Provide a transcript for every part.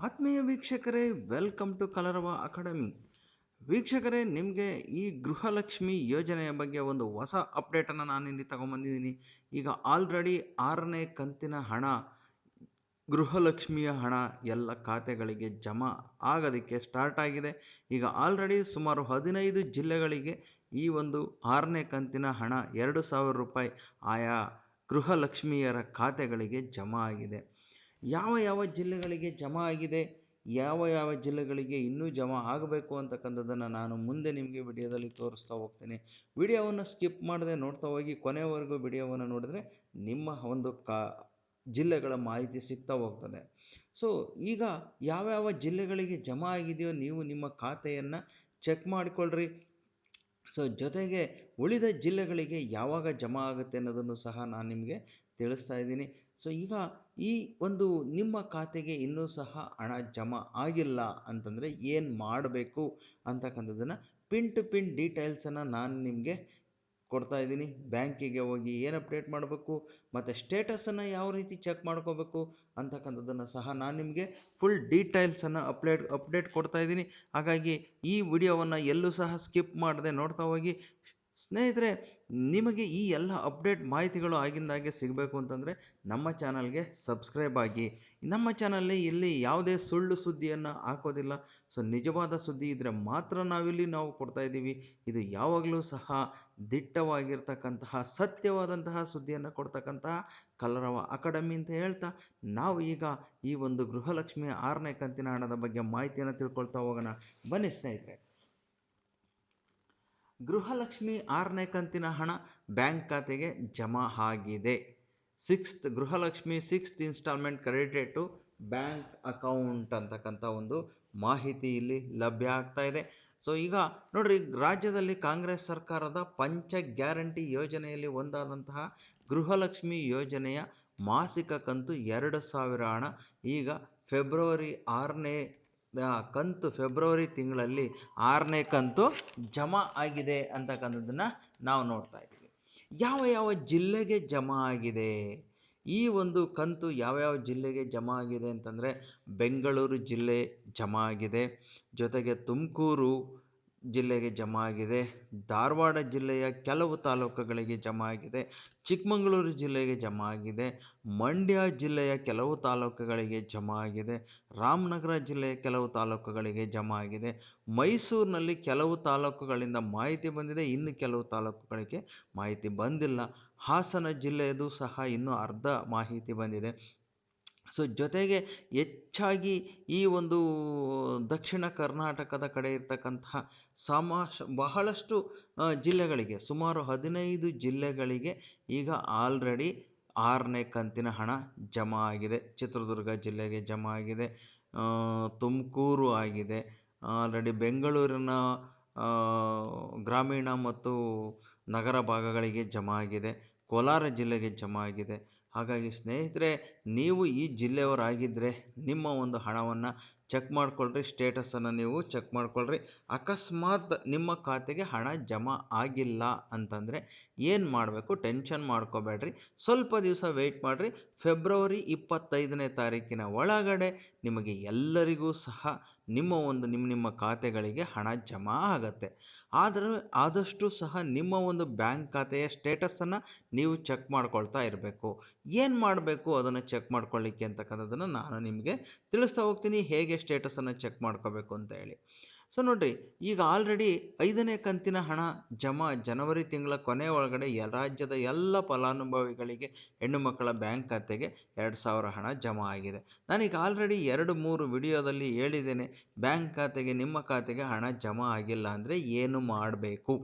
ಆತ್ಮೀಯ ವೀಕ್ಷಕರೇ welcome to ಕಲರವ ಅಕಾಡೆಮಿ. ವೀಕ್ಷಕರೇ, ನಿಮಗೆ ಈ ಗೃಹಲಕ್ಷ್ಮಿ ಯೋಜನೆಯ ಬಗ್ಗೆ ಒಂದು ಹೊಸ ಅಪ್ಡೇಟನ್ನು ನಾನು ಇಲ್ಲಿ ತಗೊಂಬಂದಿದ್ದೀನಿ. ಈಗ ಆಲ್ರೆಡಿ ಆರನೇ ಕಂತಿನ ಹಣ, ಗೃಹಲಕ್ಷ್ಮಿಯ ಹಣ ಎಲ್ಲ ಖಾತೆಗಳಿಗೆ ಜಮಾ ಆಗೋದಕ್ಕೆ ಸ್ಟಾರ್ಟ್ ಆಗಿದೆ. ಈಗ ಆಲ್ರೆಡಿ ಸುಮಾರು ಹದಿನೈದು ಜಿಲ್ಲೆಗಳಿಗೆ ಈ ಒಂದು ಆರನೇ ಕಂತಿನ ಹಣ ಎರಡು ಸಾವಿರ ರೂಪಾಯಿ ಆಯಾ ಗೃಹಲಕ್ಷ್ಮಿಯರ ಖಾತೆಗಳಿಗೆ ಜಮಾ ಆಗಿದೆ. ಯಾವ ಯಾವ ಜಿಲ್ಲೆಗಳಿಗೆ ಜಮಾ ಆಗಿದೆ, ಯಾವ ಯಾವ ಜಿಲ್ಲೆಗಳಿಗೆ ಇನ್ನೂ ಜಮಾ ಆಗಬೇಕು ಅಂತಕ್ಕಂಥದ್ದನ್ನು ನಾನು ಮುಂದೆ ನಿಮಗೆ ವಿಡಿಯೋದಲ್ಲಿ ತೋರಿಸ್ತಾ ಹೋಗ್ತೇನೆ. ವಿಡಿಯೋವನ್ನು ಸ್ಕಿಪ್ ಮಾಡದೆ ನೋಡ್ತಾ ಹೋಗಿ, ಕೊನೆವರೆಗೂ ವಿಡಿಯೋವನ್ನು ನೋಡಿದ್ರೆ ನಿಮ್ಮ ಒಂದು ಕಾ, ಜಿಲ್ಲೆಗಳ ಮಾಹಿತಿ ಸಿಗ್ತಾ ಹೋಗ್ತದೆ. ಸೊ ಈಗ ಯಾವ್ಯಾವ ಜಿಲ್ಲೆಗಳಿಗೆ ಜಮಾ ಆಗಿದೆಯೋ ನೀವು ನಿಮ್ಮ ಖಾತೆಯನ್ನು ಚೆಕ್ ಮಾಡಿಕೊಳ್ಳ್ರಿ ಸೊ ಜೊತೆಗೆ ಉಳಿದ ಜಿಲ್ಲೆಗಳಿಗೆ ಯಾವಾಗ ಜಮಾ ಆಗುತ್ತೆ ಅನ್ನೋದನ್ನು ಸಹ ನಾನು ನಿಮಗೆ ತಿಳಿಸ್ತಾ ಇದ್ದೀನಿ. ಸೊ ಈಗ ಈ ಒಂದು ನಿಮ್ಮ ಖಾತೆಗೆ ಇನ್ನೂ ಸಹ ಹಣ ಜಮಾ ಆಗಿಲ್ಲ ಅಂತಂದರೆ ಏನು ಮಾಡಬೇಕು ಅಂತಕ್ಕಂಥದ್ದನ್ನು ಪಿನ್ ಟು ಪಿನ್ ಡೀಟೇಲ್ಸನ್ನು ನಾನು ನಿಮಗೆ ಕೊಡ್ತಾ ಇದ್ದೀನಿ. ಬ್ಯಾಂಕಿಗೆ ಹೋಗಿ ಏನು ಅಪ್ಡೇಟ್ ಮಾಡಬೇಕು, ಮತ್ತು ಸ್ಟೇಟಸನ್ನು ಯಾವ ರೀತಿ ಚೆಕ್ ಮಾಡ್ಕೋಬೇಕು ಅಂತಕ್ಕಂಥದ್ದನ್ನು ಸಹ ನಾನು ನಿಮಗೆ ಫುಲ್ ಡೀಟೈಲ್ಸನ್ನು ಅಪ್ಡೇಟ್ ಅಪ್ಡೇಟ್ ಕೊಡ್ತಾ ಇದ್ದೀನಿ. ಹಾಗಾಗಿ ಈ ವಿಡಿಯೋವನ್ನು ಎಲ್ಲೂ ಸಹ ಸ್ಕಿಪ್ ಮಾಡದೆ ನೋಡ್ತಾ ಹೋಗಿ ಸ್ನೇಹಿತರೆ, ನಿಮಗೆ ಈ ಎಲ್ಲ ಅಪ್ಡೇಟ್ ಮಾಹಿತಿಗಳು ಆಗಿಂದಾಗೆ ಸಿಗಬೇಕು ಅಂತಂದರೆ ನಮ್ಮ ಚಾನಲ್ಗೆ ಸಬ್ಸ್ಕ್ರೈಬ್ ಆಗಿ. ನಮ್ಮ ಚಾನಲ್ಲಿ ಇಲ್ಲಿ ಯಾವುದೇ ಸುಳ್ಳು ಸುದ್ದಿಯನ್ನು ಹಾಕೋದಿಲ್ಲ. ಸೊ, ನಿಜವಾದ ಸುದ್ದಿ ಇದ್ದರೆ ಮಾತ್ರ ನಾವಿಲ್ಲಿ ನಾವು ಕೊಡ್ತಾ ಇದ್ದೀವಿ. ಇದು ಯಾವಾಗಲೂ ಸಹ ದಿಟ್ಟವಾಗಿರ್ತಕ್ಕಂತಹ, ಸತ್ಯವಾದಂತಹ ಸುದ್ದಿಯನ್ನು ಕೊಡ್ತಕ್ಕಂತಹ ಕಲರವ ಅಕಾಡೆಮಿ ಅಂತ ಹೇಳ್ತಾ ನಾವು ಈಗ ಈ ಒಂದು ಗೃಹಲಕ್ಷ್ಮಿಯ ಆರನೇ ಕಂತಿನ ಹಣದ ಬಗ್ಗೆ ಮಾಹಿತಿಯನ್ನು ತಿಳ್ಕೊಳ್ತಾ ಹೋಗೋಣ. ಬನ್ನಿ ಸ್ನೇಹಿತರೆ. ಗೃಹಲಕ್ಷ್ಮಿ ಆರನೇ ಕಂತಿನ ಹಣ ಬ್ಯಾಂಕ್ ಖಾತೆಗೆ ಜಮಾ ಆಗಿದೆ. Sixth, Gruhalakshmi sixth installment credited to bank account ಅಂತಕ್ಕಂಥ ಒಂದು ಮಾಹಿತಿ ಇಲ್ಲಿ ಲಭ್ಯ ಆಗ್ತಾ ಇದೆ. ಸೊ, ಈಗ ನೋಡ್ರಿ, ರಾಜ್ಯದಲ್ಲಿ ಕಾಂಗ್ರೆಸ್ ಸರ್ಕಾರದ ಪಂಚ ಗ್ಯಾರಂಟಿ ಯೋಜನೆಯಲ್ಲಿ ಒಂದಾದಂತಹ ಗೃಹಲಕ್ಷ್ಮಿ ಯೋಜನೆಯ ಮಾಸಿಕ ಕಂತು ಎರಡು ಸಾವಿರ ಹಣ. ಈಗ ಫೆಬ್ರವರಿ ಆರನೇ ಕಂತು ಫೆಬ್ರವರಿ ತಿಂಗಳಲ್ಲಿ ಆರನೇ ಕಂತು ಜಮಾ ಆಗಿದೆ ಅಂತಕ್ಕಂಥದ್ದನ್ನು ನಾವು ನೋಡ್ತಾ ಇದ್ದೀವಿ. ಯಾವ ಯಾವ ಜಿಲ್ಲೆಗೆ ಜಮಾ ಆಗಿದೆ? ಈ ಒಂದು ಕಂತು ಯಾವ್ಯಾವ ಜಿಲ್ಲೆಗೆ ಜಮಾ ಆಗಿದೆ ಅಂತಂದರೆ ಬೆಂಗಳೂರು ಜಿಲ್ಲೆ ಜಮಾ ಆಗಿದೆ. ಜೊತೆಗೆ ತುಮಕೂರು ಜಿಲ್ಲೆಗೆ ಜಮಾ ಆಗಿದೆ. ಧಾರವಾಡ ಜಿಲ್ಲೆಯ ಕೆಲವು ತಾಲೂಕುಗಳಿಗೆ ಜಮಾ ಆಗಿದೆ. ಚಿಕ್ಕಮಗಳೂರು ಜಿಲ್ಲೆಗೆ ಜಮಾ ಆಗಿದೆ. ಮಂಡ್ಯ ಜಿಲ್ಲೆಯ ಕೆಲವು ತಾಲೂಕುಗಳಿಗೆ ಜಮಾ ಆಗಿದೆ. ರಾಮನಗರ ಜಿಲ್ಲೆಯ ಕೆಲವು ತಾಲೂಕುಗಳಿಗೆ ಜಮಾ ಆಗಿದೆ. ಮೈಸೂರಿನಲ್ಲಿ ಕೆಲವು ತಾಲೂಕುಗಳಿಂದ ಮಾಹಿತಿ ಬಂದಿದೆ. ಇನ್ನು ಕೆಲವು ತಾಲೂಕುಗಳಿಗೆ ಮಾಹಿತಿ ಬಂದಿಲ್ಲ. ಹಾಸನ ಜಿಲ್ಲೆಯದು ಸಹ ಇನ್ನೂ ಅರ್ಧ ಮಾಹಿತಿ ಬಂದಿದೆ. ಸೊ ಜೊತೆಗೆ ಹೆಚ್ಚಾಗಿ ಈ ಒಂದು ದಕ್ಷಿಣ ಕರ್ನಾಟಕದ ಕಡೆ ಇರತಕ್ಕಂತಹ ಸಮಾಶ, ಬಹಳಷ್ಟು ಜಿಲ್ಲೆಗಳಿಗೆ, ಸುಮಾರು ಹದಿನೈದು ಜಿಲ್ಲೆಗಳಿಗೆ ಈಗ ಆಲ್ರೆಡಿ ಆರನೇ ಕಂತಿನ ಹಣ ಜಮಾ ಆಗಿದೆ. ಚಿತ್ರದುರ್ಗ ಜಿಲ್ಲೆಗೆ ಜಮಾ ಆಗಿದೆ. ತುಮಕೂರು ಆಗಿದೆ. ಆಲ್ರೆಡಿ ಬೆಂಗಳೂರಿನ ಗ್ರಾಮೀಣ ಮತ್ತು ನಗರ ಭಾಗಗಳಿಗೆ ಜಮಾ ಆಗಿದೆ. ಕೋಲಾರ ಜಿಲ್ಲೆಗೆ ಜಮಾ ಆಗಿದೆ. ಹಾಗಾಗಿ ಸ್ನೇಹಿತರೆ ನೀವು ಈ ಜಿಲ್ಲೆಯವರಾಗಿದ್ದರೆ ನಿಮ್ಮ ಒಂದು ಹಣವನ್ನು ಚೆಕ್ ಮಾಡಿಕೊಳ್ರಿ ಸ್ಟೇಟಸನ್ನು ನೀವು ಚೆಕ್ ಮಾಡ್ಕೊಳ್ರಿ. ಅಕಸ್ಮಾತ್ ನಿಮ್ಮ ಖಾತೆಗೆ ಹಣ ಜಮಾ ಆಗಿಲ್ಲ ಅಂತಂದರೆ ಏನು ಮಾಡಬೇಕು? ಟೆನ್ಷನ್ ಮಾಡ್ಕೋಬೇಡ್ರಿ. ಸ್ವಲ್ಪ ದಿವಸ ವೆಯ್ಟ್ ಮಾಡಿರಿ. ಫೆಬ್ರವರಿ ಇಪ್ಪತ್ತೈದನೇ ತಾರೀಕಿನ ಒಳಗಡೆ ನಿಮಗೆ ಎಲ್ಲರಿಗೂ ಸಹ ನಿಮ್ಮ ಒಂದು ನಿಮ್ಮ ನಿಮ್ಮ ಖಾತೆಗಳಿಗೆ ಹಣ ಜಮಾ ಆಗತ್ತೆ. ಆದರೂ ಆದಷ್ಟು ಸಹ ನಿಮ್ಮ ಒಂದು ಬ್ಯಾಂಕ್ ಖಾತೆಯ ಸ್ಟೇಟಸನ್ನು ನೀವು ಚೆಕ್ ಮಾಡ್ಕೊಳ್ತಾ ಇರಬೇಕು. ಏನು ಮಾಡಬೇಕು ಅದನ್ನು ಚೆಕ್ ಮಾಡ್ಕೊಳ್ಳಿಕ್ಕೆ ಅಂತಕ್ಕಂಥದ್ದನ್ನು ನಾನು ನಿಮಗೆ ತಿಳಿಸ್ತಾ ಹೋಗ್ತೀನಿ. ಹೇಗೆ ಸ್ಟೇಟಸನ್ನು ಚೆಕ್ ಮಾಡ್ಕೋಬೇಕು ಅಂತ ಹೇಳಿ. ಸೊ ನೋಡಿರಿ, ಈಗ ಆಲ್ರೆಡಿ ಐದನೇ ಕಂತಿನ ಹಣ ಜಮಾ ಜನವರಿ ತಿಂಗಳ ಕೊನೆ ಒಳಗಡೆ ರಾಜ್ಯದ ಎಲ್ಲ ಫಲಾನುಭವಿಗಳಿಗೆ ಹೆಣ್ಣು ಮಕ್ಕಳ ಬ್ಯಾಂಕ್ ಖಾತೆಗೆ ಎರಡು ಸಾವಿರ ಹಣ ಜಮಾ ಆಗಿದೆ. ನಾನೀಗ ಆಲ್ರೆಡಿ ಎರಡು ಮೂರು ವಿಡಿಯೋದಲ್ಲಿ ಹೇಳಿದ್ದೇನೆ, ಬ್ಯಾಂಕ್ ಖಾತೆಗೆ ನಿಮ್ಮ ಖಾತೆಗೆ ಹಣ ಜಮಾ ಆಗಿಲ್ಲ ಅಂದರೆ ಏನು ಮಾಡಬೇಕು?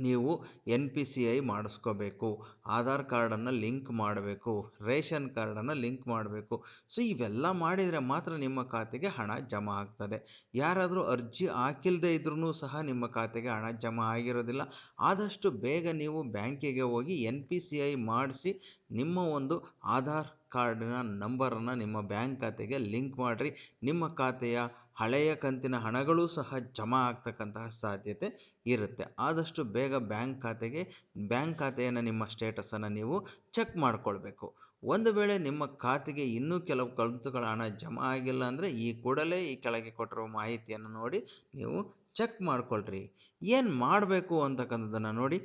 ನೀವು ಎನ್ ಪಿ ಸಿ ಐ ಮಾಡಿಸ್ಕೋಬೇಕು, ಆಧಾರ್ ಕಾರ್ಡನ್ನು ಲಿಂಕ್ ಮಾಡಬೇಕು, ರೇಷನ್ ಕಾರ್ಡನ್ನು ಲಿಂಕ್ ಮಾಡಬೇಕು. ಸೊ, ಇವೆಲ್ಲ ಮಾಡಿದರೆ ಮಾತ್ರ ನಿಮ್ಮ ಖಾತೆಗೆ ಹಣ ಜಮಾ ಆಗ್ತದೆ. ಯಾರಾದರೂ ಅರ್ಜಿ ಹಾಕಿಲ್ಲದೆ ಇದ್ರೂ ಸಹ ನಿಮ್ಮ ಖಾತೆಗೆ ಹಣ ಜಮಾ ಆಗಿರೋದಿಲ್ಲ. ಆದಷ್ಟು ಬೇಗ ನೀವು ಬ್ಯಾಂಕಿಗೆ ಹೋಗಿ ಎನ್ ಪಿ ಸಿ ಐ ಮಾಡಿಸಿ ನಿಮ್ಮ ಒಂದು ಆಧಾರ್ ಕಾರ್ಡಿನ ನಂಬರನ್ನು ನಿಮ್ಮ ಬ್ಯಾಂಕ್ ಖಾತೆಗೆ ಲಿಂಕ್ ಮಾಡಿರಿ. ನಿಮ್ಮ ಖಾತೆಯ ಹಳೆಯ ಕಂತಿನ ಹಣಗಳು ಸಹ ಜಮಾ ಆಗ್ತಕ್ಕಂತಹ ಸಾಧ್ಯತೆ ಇರುತ್ತೆ. ಆದಷ್ಟು ಬೇಗ ಬ್ಯಾಂಕ್ ಖಾತೆಗೆ, ಬ್ಯಾಂಕ್ ಖಾತೆಯನ್ನು ನಿಮ್ಮ ಸ್ಟೇಟಸನ್ನು ನೀವು ಚೆಕ್ ಮಾಡಿಕೊಳ್ಬೇಕು. ಒಂದು ವೇಳೆ ನಿಮ್ಮ ಖಾತೆಗೆ ಇನ್ನೂ ಕೆಲವು ಕಂತುಗಳ ಹಣ ಜಮಾ ಆಗಿಲ್ಲ ಅಂದರೆ ಈ ಕೂಡಲೇ ಈ ಕೆಳಗೆ ಕೊಟ್ಟಿರುವ ಮಾಹಿತಿಯನ್ನು ನೋಡಿ ನೀವು ಚೆಕ್ ಮಾಡಿಕೊಳ್ಳ್ರಿ ಏನು ಮಾಡಬೇಕು ಅಂತಕ್ಕಂಥದ್ದನ್ನು ನೋಡಿ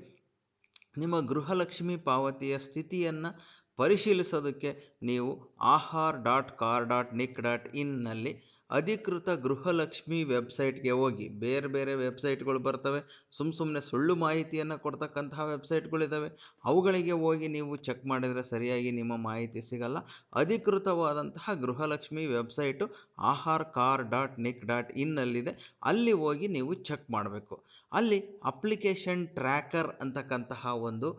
ನಿಮ್ಮ ಗೃಹಲಕ್ಷ್ಮಿ ಪಾವತಿಯ ಸ್ಥಿತಿಯನ್ನು ಪರಿಶೀಲಿಸೋದಕ್ಕೆ ನೀವು Ahar dot kar dot nic dot ಇನ್ನಲ್ಲಿ ಅಧಿಕೃತ ಗೃಹಲಕ್ಷ್ಮಿ ವೆಬ್ಸೈಟ್ಗೆ ಹೋಗಿ. ಬೇರೆ ಬೇರೆ ವೆಬ್ಸೈಟ್ಗಳು ಬರ್ತವೆ. ಸುಮ್ಮ ಸುಮ್ಮನೆ ಸುಳ್ಳು ಮಾಹಿತಿಯನ್ನು ಕೊಡ್ತಕ್ಕಂತಹ ವೆಬ್ಸೈಟ್ಗಳಿದ್ದಾವೆ ಅವುಗಳಿಗೆ ಹೋಗಿ ನೀವು ಚೆಕ್ ಮಾಡಿದರೆ ಸರಿಯಾಗಿ ನಿಮ್ಮ ಮಾಹಿತಿ ಸಿಗಲ್ಲ. ಅಧಿಕೃತವಾದಂತಹ Gruhalakshmi website Ahar kar dot nic dot ಇನ್ನಲ್ಲಿದೆ ಅಲ್ಲಿ ಹೋಗಿ ನೀವು ಚೆಕ್ ಮಾಡಬೇಕು. ಅಲ್ಲಿ ಅಪ್ಲಿಕೇಶನ್ ಟ್ರ್ಯಾಕರ್ ಅಂತಕ್ಕಂತಹ ಒಂದು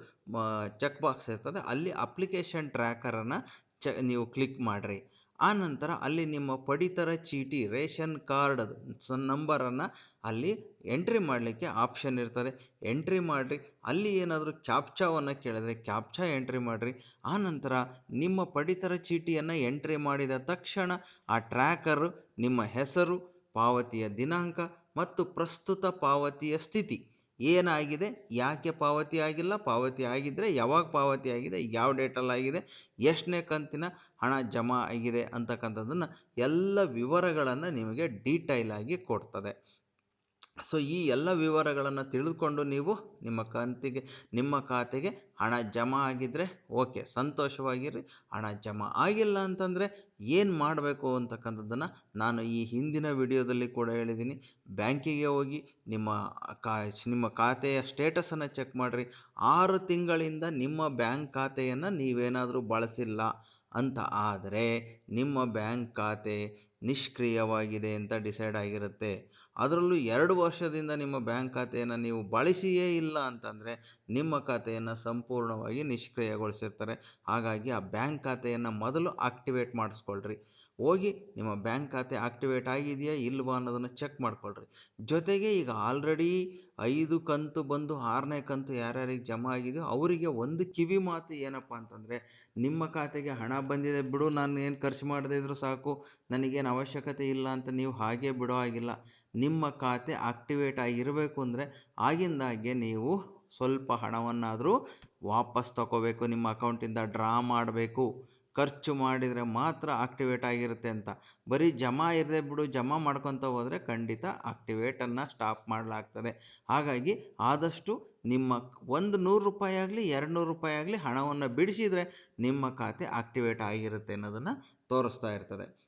ಚೆಕ್ ಬಾಕ್ಸ್ ಇರ್ತದೆ. ಅಲ್ಲಿ ಅಪ್ಲಿಕೇಶನ್ ಟ್ರ್ಯಾಕರನ್ನು ಚ, ನೀವು ಕ್ಲಿಕ್ ಮಾಡಿರಿ. ಆನಂತರ ಅಲ್ಲಿ ನಿಮ್ಮ ಪಡಿತರ ಚೀಟಿ, ರೇಷನ್ ಕಾರ್ಡ್ ನಂಬರನ್ನು ಅಲ್ಲಿ ಎಂಟ್ರಿ ಮಾಡಲಿಕ್ಕೆ ಆಪ್ಷನ್ ಇರ್ತದೆ. ಎಂಟ್ರಿ ಮಾಡಿರಿ. ಅಲ್ಲಿ ಏನಾದರೂ ಕ್ಯಾಪ್ಚಾವನ್ನು ಕೇಳಿದರೆ ಕ್ಯಾಪ್ಚಾ ಎಂಟ್ರಿ ಮಾಡಿರಿ. ನಂತರ ನಿಮ್ಮ ಪಡಿತರ ಚೀಟಿಯನ್ನು ಎಂಟ್ರಿ ಮಾಡಿದ ತಕ್ಷಣ ಆ ಟ್ರ್ಯಾಕರು, ನಿಮ್ಮ ಹೆಸರು, ಪಾವತಿಯ ದಿನಾಂಕ ಮತ್ತು ಪ್ರಸ್ತುತ ಪಾವತಿಯ ಸ್ಥಿತಿ. ಏನಾಗಿದೆ? ಯಾಕೆ ಪಾವತಿ ಆಗಿಲ್ಲ? ಪಾವತಿ ಆಗಿದ್ದರೆ ಯಾವಾಗ ಪಾವತಿ ಆಗಿದೆ? ಯಾವ ಡೇಟಲ್ಲಿ ಆಗಿದೆ? ಎಷ್ಟನೇ ಕಂತಿನ ಹಣ ಜಮಾ ಆಗಿದೆ? ಅಂತಕ್ಕಂಥದ್ದನ್ನು ಎಲ್ಲ ವಿವರಗಳನ್ನು ನಿಮಗೆ ಡೀಟೈಲ್ ಆಗಿ ಕೊಡ್ತದೆ. ಸೊ ಈ ಎಲ್ಲ ವಿವರಗಳನ್ನು ತಿಳಿದುಕೊಂಡು ನೀವು ನಿಮ್ಮ ಕಂತಿಗೆ, ನಿಮ್ಮ ಖಾತೆಗೆ ಹಣ ಜಮಾ ಆಗಿದ್ದರೆ ಓಕೆ, ಸಂತೋಷವಾಗಿರಿ. ಹಣ ಜಮಾ ಆಗಿಲ್ಲ ಅಂತಂದರೆ ಏನು ಮಾಡಬೇಕು ಅಂತಕ್ಕಂಥದ್ದನ್ನು ನಾನು ಈ ಹಿಂದಿನ ವಿಡಿಯೋದಲ್ಲಿ ಕೂಡ ಹೇಳಿದ್ದೀನಿ. ಬ್ಯಾಂಕಿಗೆ ಹೋಗಿ ನಿಮ್ಮ ಕಾ, ನಿಮ್ಮ ಖಾತೆಯ ಸ್ಟೇಟಸನ್ನು ಚೆಕ್ ಮಾಡಿರಿ. ಆರು ತಿಂಗಳಿಂದ ನಿಮ್ಮ ಬ್ಯಾಂಕ್ ಖಾತೆಯನ್ನು ನೀವೇನಾದರೂ ಬಳಸಿಲ್ಲ. ಅಂತ. ಆದರೆ ನಿಮ್ಮ ಬ್ಯಾಂಕ್ ಖಾತೆ ನಿಷ್ಕ್ರಿಯವಾಗಿದೆ ಅಂತ ಡಿಸೈಡ್ ಆಗಿರುತ್ತೆ. ಅದರಲ್ಲೂ ಎರಡು ವರ್ಷದಿಂದ ನಿಮ್ಮ ಬ್ಯಾಂಕ್ ಖಾತೆಯನ್ನು ನೀವು ಬಳಸಿಯೇ ಇಲ್ಲ ಅಂತಂದರೆ ನಿಮ್ಮ ಖಾತೆಯನ್ನು ಸಂಪೂರ್ಣವಾಗಿ ನಿಷ್ಕ್ರಿಯಗೊಳಿಸಿರ್ತಾರೆ. ಹಾಗಾಗಿ ಆ ಬ್ಯಾಂಕ್ ಖಾತೆಯನ್ನು ಮೊದಲು ಆಕ್ಟಿವೇಟ್ ಮಾಡಿಸ್ಕೊಳ್ರಿ. ಹೋಗಿ ನಿಮ್ಮ ಬ್ಯಾಂಕ್ ಖಾತೆ ಆಕ್ಟಿವೇಟ್ ಆಗಿದೆಯಾ ಇಲ್ವಾ ಅನ್ನೋದನ್ನು ಚೆಕ್ ಮಾಡಿಕೊಳ್ರಿ. ಜೊತೆಗೆ ಈಗ ಆಲ್ರೆಡಿ ಐದು ಕಂತು ಬಂದು ಆರನೇ ಕಂತು ಯಾರ್ಯಾರಿಗೆ ಜಮಾ ಆಗಿದೆಯೋ ಅವರಿಗೆ ಒಂದು ಕಿವಿ ಮಾತು ಏನಪ್ಪ ಅಂತಂದರೆ, ನಿಮ್ಮ ಖಾತೆಗೆ ಹಣ ಬಂದಿದೆ ಬಿಡು, ನಾನು ಏನು ಖರ್ಚು ಮಾಡದೇ ಇದ್ದರೂ ಸಾಕು, ನನಗೇನು ಅವಶ್ಯಕತೆ ಇಲ್ಲ ಅಂತ ನೀವು ಹಾಗೆ ಬಿಡೋ ಹಾಗಿಲ್ಲ. ನಿಮ್ಮ ಖಾತೆ ಆಕ್ಟಿವೇಟ್ ಆಗಿರಬೇಕು ಅಂದರೆ ಆಗಿಂದಾಗೆ ನೀವು ಸ್ವಲ್ಪ ಹಣವನ್ನಾದರೂ ವಾಪಸ್ ತಗೋಬೇಕು ನಿಮ್ಮ ಅಕೌಂಟಿಂದ ಡ್ರಾ ಮಾಡಬೇಕು. ಖರ್ಚು ಮಾಡಿದರೆ ಮಾತ್ರ ಆಕ್ಟಿವೇಟ್ ಆಗಿರುತ್ತೆ ಅಂತ. ಬರೀ ಜಮಾ ಇರದೆ ಬಿಡು, ಜಮಾ ಮಾಡ್ಕೊತ ಹೋದರೆ ಖಂಡಿತ ಆಕ್ಟಿವೇಟನ್ನು ಸ್ಟಾಪ್ ಮಾಡಲಾಗ್ತದೆ. ಹಾಗಾಗಿ ಆದಷ್ಟು ನಿಮ್ಮ ಒಂದು ನೂರು ರೂಪಾಯಿ ಆಗಲಿ ಎರಡು ನೂರು ರೂಪಾಯಿ ಆಗಲಿ ಹಣವನ್ನು ಬಿಡಿಸಿದರೆ ನಿಮ್ಮ ಖಾತೆ ಆಕ್ಟಿವೇಟ್ ಆಗಿರುತ್ತೆ ಅನ್ನೋದನ್ನು ತೋರಿಸ್ತಾ ಇರ್ತದೆ.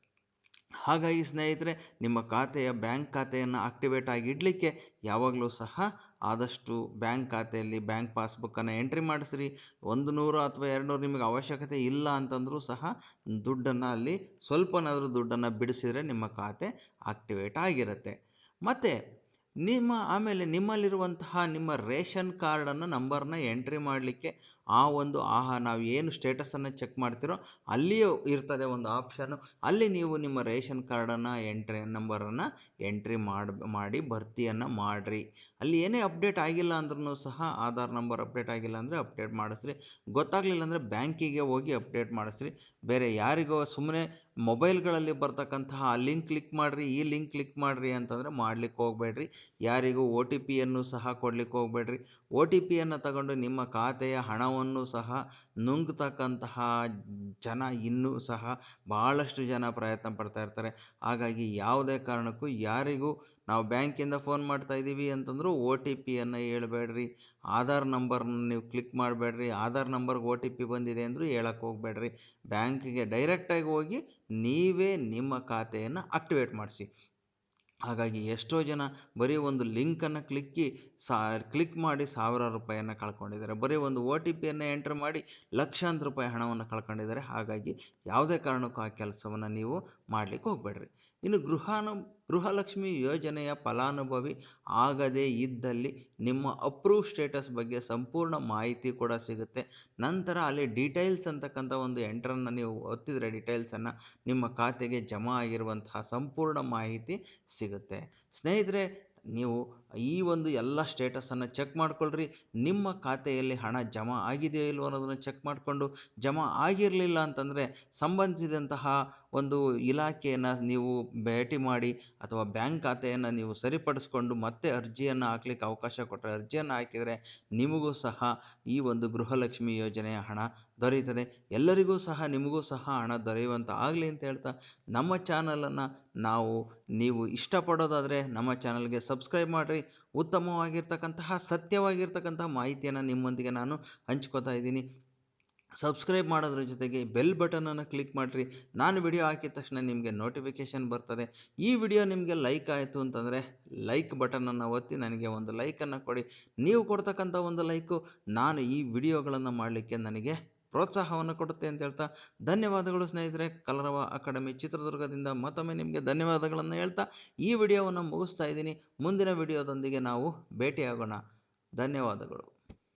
ಹಾಗಾಗಿ ಸ್ನೇಹಿತರೆ, ನಿಮ್ಮ ಖಾತೆಯ ಬ್ಯಾಂಕ್ ಖಾತೆಯನ್ನು ಆಕ್ಟಿವೇಟ್ ಆಗಿ ಇಡಲಿಕ್ಕೆ ಯಾವಾಗಲೂ ಸಹ ಆದಷ್ಟು ಬ್ಯಾಂಕ್ ಖಾತೆಯಲ್ಲಿ ಬ್ಯಾಂಕ್ ಪಾಸ್ಬುಕ್ಕನ್ನು ಎಂಟ್ರಿ ಮಾಡಿಸ್ರಿ. ಒಂದು ನೂರು ಅಥವಾ ಎರಡು ನೂರು ನಿಮಗೆ ಅವಶ್ಯಕತೆ ಇಲ್ಲ ಅಂತಂದರೂ ಸಹ ದುಡ್ಡನ್ನು ಅಲ್ಲಿ ಸ್ವಲ್ಪನಾದರೂ ದುಡ್ಡನ್ನು ಬಿಡಿಸಿದರೆ ನಿಮ್ಮ ಖಾತೆ ಆಕ್ಟಿವೇಟ್ ಆಗಿರುತ್ತೆ. ಮತ್ತು ನಿಮ್ಮ, ಆಮೇಲೆ ನಿಮ್ಮಲ್ಲಿರುವಂತಹ ನಿಮ್ಮ ರೇಷನ್ ಕಾರ್ಡನ್ನು ನಂಬರ್ನ ಎಂಟ್ರಿ ಮಾಡಲಿಕ್ಕೆ ಆ ಒಂದು ಆಹಾ ನಾವು ಏನು ಸ್ಟೇಟಸನ್ನು ಚೆಕ್ ಮಾಡ್ತೀರೋ ಅಲ್ಲಿಯೂ ಇರ್ತದೆ ಒಂದು ಆಪ್ಷನ್ನು. ಅಲ್ಲಿ ನೀವು ನಿಮ್ಮ ರೇಷನ್ ಕಾರ್ಡನ್ನು ಎಂಟ್ರಿ, ನಂಬರನ್ನು ಎಂಟ್ರಿ ಮಾಡಿ ಮಾಡಿ ಭರ್ತಿಯನ್ನು ಮಾಡಿರಿ. ಅಲ್ಲಿ ಏನೇ ಅಪ್ಡೇಟ್ ಆಗಿಲ್ಲ ಅಂದ್ರೂ ಸಹ ಆಧಾರ್ ನಂಬರ್ ಅಪ್ಡೇಟ್ ಆಗಿಲ್ಲ ಅಂದರೆ ಅಪ್ಡೇಟ್ ಮಾಡಿಸ್ರಿ. ಗೊತ್ತಾಗಲಿಲ್ಲ ಅಂದರೆ ಬ್ಯಾಂಕಿಗೆ ಹೋಗಿ ಅಪ್ಡೇಟ್ ಮಾಡಿಸ್ರಿ. ಬೇರೆ ಯಾರಿಗೋ ಸುಮ್ಮನೆ ಮೊಬೈಲ್ಗಳಲ್ಲಿ ಬರ್ತಕ್ಕಂತಹ ಆ ಲಿಂಕ್ ಕ್ಲಿಕ್ ಮಾಡಿರಿ, ಈ ಲಿಂಕ್ ಕ್ಲಿಕ್ ಮಾಡಿರಿ ಅಂತಂದರೆ ಮಾಡ್ಲಿಕ್ಕೆ ಹೋಗಬೇಡ್ರಿ. ಯಾರಿಗೂ ಒ ಟಿ ಪಿಯನ್ನು ಸಹ ಕೊಡ್ಲಿಕ್ಕೆ ಹೋಗಬೇಡ್ರಿ. ಟಿ ಪಿಯನ್ನು ತಗೊಂಡು ನಿಮ್ಮ ಖಾತೆಯ ಹಣವನ್ನು ಸಹ ನುಂಗ್ತಕ್ಕಂತಹ ಜನ ಇನ್ನೂ ಸಹ ಭಾಳಷ್ಟು ಜನ ಪ್ರಯತ್ನ ಪಡ್ತಾ ಇರ್ತಾರೆ. ಹಾಗಾಗಿ ಯಾವುದೇ ಕಾರಣಕ್ಕೂ ಯಾರಿಗೂ ನಾವು ಬ್ಯಾಂಕಿಂದ ಫೋನ್ ಮಾಡ್ತಾ ಇದ್ದೀವಿ ಅಂತಂದರೂ ಓ ಟಿ ಪಿಯನ್ನು ಹೇಳ್ಬೇಡ್ರಿ. ಆಧಾರ್ ನಂಬರ್ನ ನೀವು ಕ್ಲಿಕ್ ಮಾಡಬೇಡ್ರಿ. ಆಧಾರ್ ನಂಬರ್ಗೆ ಓ ಟಿ ಪಿ ಬಂದಿದೆ ಅಂದರೂ ಹೇಳಕ್ಕೆ ಹೋಗಬೇಡ್ರಿ. ಬ್ಯಾಂಕಿಗೆ ಡೈರೆಕ್ಟಾಗಿ ಹೋಗಿ ನೀವೇ ನಿಮ್ಮ ಖಾತೆಯನ್ನು ಆಕ್ಟಿವೇಟ್ ಮಾಡಿಸಿ. ಹಾಗಾಗಿ ಎಷ್ಟೋ ಜನ ಬರೀ ಒಂದು ಲಿಂಕನ್ನು ಕ್ಲಿಕ್ಕಿ ಸಾ, ಕ್ಲಿಕ್ ಮಾಡಿ ಸಾವಿರಾರು ರೂಪಾಯಿಯನ್ನು ಕಳ್ಕೊಂಡಿದ್ದಾರೆ. ಬರೀ ಒಂದು ಒ ಟಿ ಪಿಯನ್ನು ಎಂಟ್ರ್ ಮಾಡಿ ಲಕ್ಷಾಂತರ ರೂಪಾಯಿ ಹಣವನ್ನು ಕಳ್ಕೊಂಡಿದ್ದಾರೆ. ಹಾಗಾಗಿ ಯಾವುದೇ ಕಾರಣಕ್ಕೂ ಆ ಕೆಲಸವನ್ನು ನೀವು ಮಾಡ್ಲಿಕ್ಕೆ ಹೋಗಬೇಡ್ರಿ. ಇನ್ನು ಗೃಹಾನು ಗೃಹಲಕ್ಷ್ಮಿ ಯೋಜನೆಯ ಫಲಾನುಭವಿ ಆಗದೇ ಇದ್ದಲ್ಲಿ ನಿಮ್ಮ ಅಪ್ರೂವ್ ಸ್ಟೇಟಸ್ ಬಗ್ಗೆ ಸಂಪೂರ್ಣ ಮಾಹಿತಿ ಕೂಡ ಸಿಗುತ್ತೆ. ನಂತರ ಅಲ್ಲಿ ಡೀಟೇಲ್ಸ್ ಅಂತಕ್ಕಂಥ ಒಂದು ಎಂಟ್ರನ್ನು ನೀವು ಒತ್ತಿದರೆ ಡೀಟೇಲ್ಸನ್ನು ನಿಮ್ಮ ಖಾತೆಗೆ ಜಮಾ ಆಗಿರುವಂತಹ ಸಂಪೂರ್ಣ ಮಾಹಿತಿ ಸಿಗುತ್ತೆ. ಸ್ನೇಹಿತರೆ, ನೀವು ಈ ಒಂದು ಎಲ್ಲ ಸ್ಟೇಟಸನ್ನು ಚೆಕ್ ಮಾಡ್ಕೊಳ್ರಿ. ನಿಮ್ಮ ಖಾತೆಯಲ್ಲಿ ಹಣ ಜಮಾ ಆಗಿದೆಯೋ ಇಲ್ವೋ ಅನ್ನೋದನ್ನು ಚೆಕ್ ಮಾಡಿಕೊಂಡು, ಜಮಾ ಆಗಿರಲಿಲ್ಲ ಅಂತಂದರೆ ಸಂಬಂಧಿಸಿದಂತಹ ಒಂದು ಇಲಾಖೆಯನ್ನು ನೀವು ಭೇಟಿ ಮಾಡಿ ಅಥವಾ ಬ್ಯಾಂಕ್ ಖಾತೆಯನ್ನು ನೀವು ಸರಿಪಡಿಸ್ಕೊಂಡು ಮತ್ತೆ ಅರ್ಜಿಯನ್ನು ಹಾಕ್ಲಿಕ್ಕೆ ಅವಕಾಶ ಕೊಟ್ಟರೆ ಅರ್ಜಿಯನ್ನು ಹಾಕಿದರೆ ನಿಮಗೂ ಸಹ ಈ ಒಂದು ಗೃಹಲಕ್ಷ್ಮಿ ಯೋಜನೆಯ ಹಣ ದೊರೆಯುತ್ತದೆ. ಎಲ್ಲರಿಗೂ ಸಹ, ನಿಮಗೂ ಸಹ ಹಣ ದೊರೆಯುವಂಥ ಆಗಲಿ ಅಂತ ಹೇಳ್ತಾ, ನಮ್ಮ ಚಾನಲನ್ನು ನಾವು, ನೀವು ಇಷ್ಟಪಡೋದಾದರೆ ನಮ್ಮ ಚಾನಲ್ಗೆ ಸಬ್ಸ್ಕ್ರೈಬ್ ಮಾಡಿರಿ. ಉತ್ತಮವಾಗಿರ್ತಕ್ಕಂತಹ, ಸತ್ಯವಾಗಿರ್ತಕ್ಕಂತಹ ಮಾಹಿತಿಯನ್ನು ನಿಮ್ಮೊಂದಿಗೆ ನಾನು ಹಂಚ್ಕೋತಾ ಇದ್ದೀನಿ. ಸಬ್ಸ್ಕ್ರೈಬ್ ಮಾಡೋದ್ರ ಜೊತೆಗೆ ಬೆಲ್ ಬಟನನ್ನು ಕ್ಲಿಕ್ ಮಾಡಿರಿ. ನಾನು ವಿಡಿಯೋ ಹಾಕಿದ ತಕ್ಷಣ ನಿಮಗೆ ನೋಟಿಫಿಕೇಷನ್ ಬರ್ತದೆ. ಈ ವಿಡಿಯೋ ನಿಮಗೆ ಲೈಕ್ ಆಯಿತು ಅಂತಂದರೆ ಲೈಕ್ ಬಟನನ್ನು ಒತ್ತಿ ನನಗೆ ಒಂದು ಲೈಕನ್ನು ಕೊಡಿ. ನೀವು ಕೊಡ್ತಕ್ಕಂಥ ಒಂದು ಲೈಕು ನಾನು ಈ ವಿಡಿಯೋಗಳನ್ನು ಮಾಡಲಿಕ್ಕೆ ನನಗೆ ಪ್ರೋತ್ಸಾಹವನ್ನು ಕೊಡುತ್ತೆ ಅಂತ ಹೇಳ್ತಾ ಧನ್ಯವಾದಗಳು ಸ್ನೇಹಿತರೆ. ಕಲರವ ಅಕಾಡೆಮಿ ಚಿತ್ರದುರ್ಗದಿಂದ ಮತ್ತೊಮ್ಮೆ ನಿಮಗೆ ಧನ್ಯವಾದಗಳನ್ನು ಹೇಳ್ತಾ ಈ ವಿಡಿಯೋವನ್ನು ಮುಗಿಸ್ತಾ ಇದ್ದೀನಿ. ಮುಂದಿನ ವಿಡಿಯೋದೊಂದಿಗೆ ನಾವು ಭೇಟಿಯಾಗೋಣ. ಧನ್ಯವಾದಗಳು.